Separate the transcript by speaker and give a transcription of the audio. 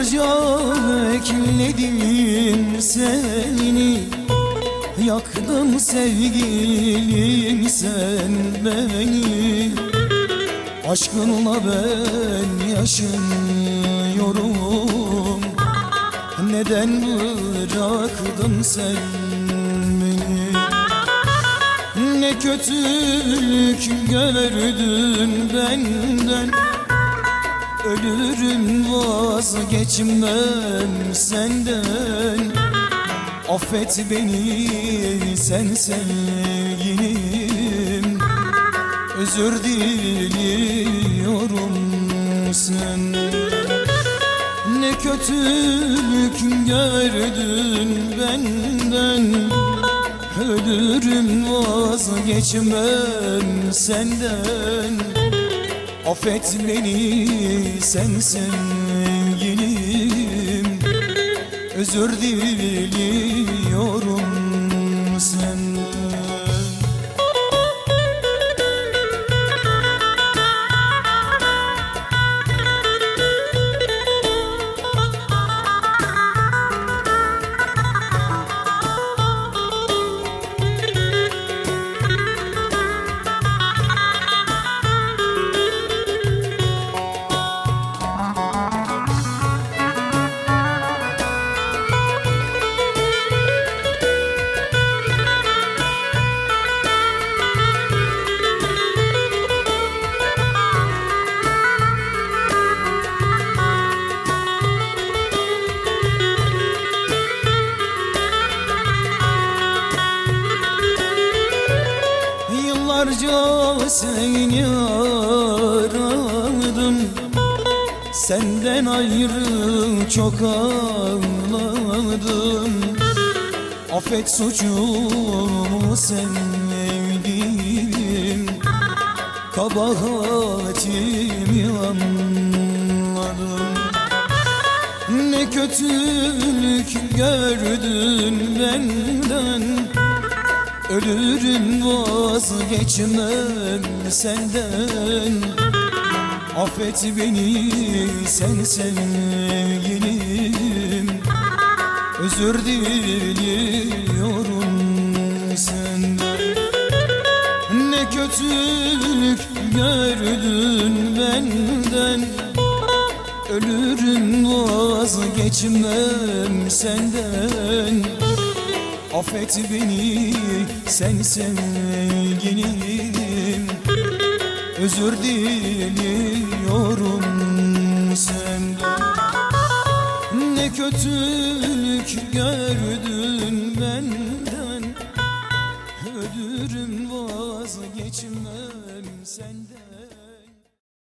Speaker 1: Yıllarca bekledim seni Yaktın sevgilim sen beni. Aşkınla ben yaşıyorum Neden bıraktın sen beni? Ne kötülük gördün benden Ölürüm vazgeçmem senden. Affet beni sen sevgilim. Özür diliyorum sen. Ne kötülük gördün benden. Ölürüm vazgeçmem senden Affet beni sen sevgilim. Özür diliyorum senden Yıllarca seni aradım Senden ayrı çok ağladım Affet suçumu sevdiğim. Kabahatimi anladım. Ne kötülük gördün benden Ölürüm vazgeçmem senden. Affet beni sen sevgilim. Özür diliyorum senden. Ne kötülük gördün benden. Ölürüm vazgeçmem senden Affet beni sen sevgilim Özür diliyorum senden Ne kötülük gördün benden. Ölürüm vazgeçmem senden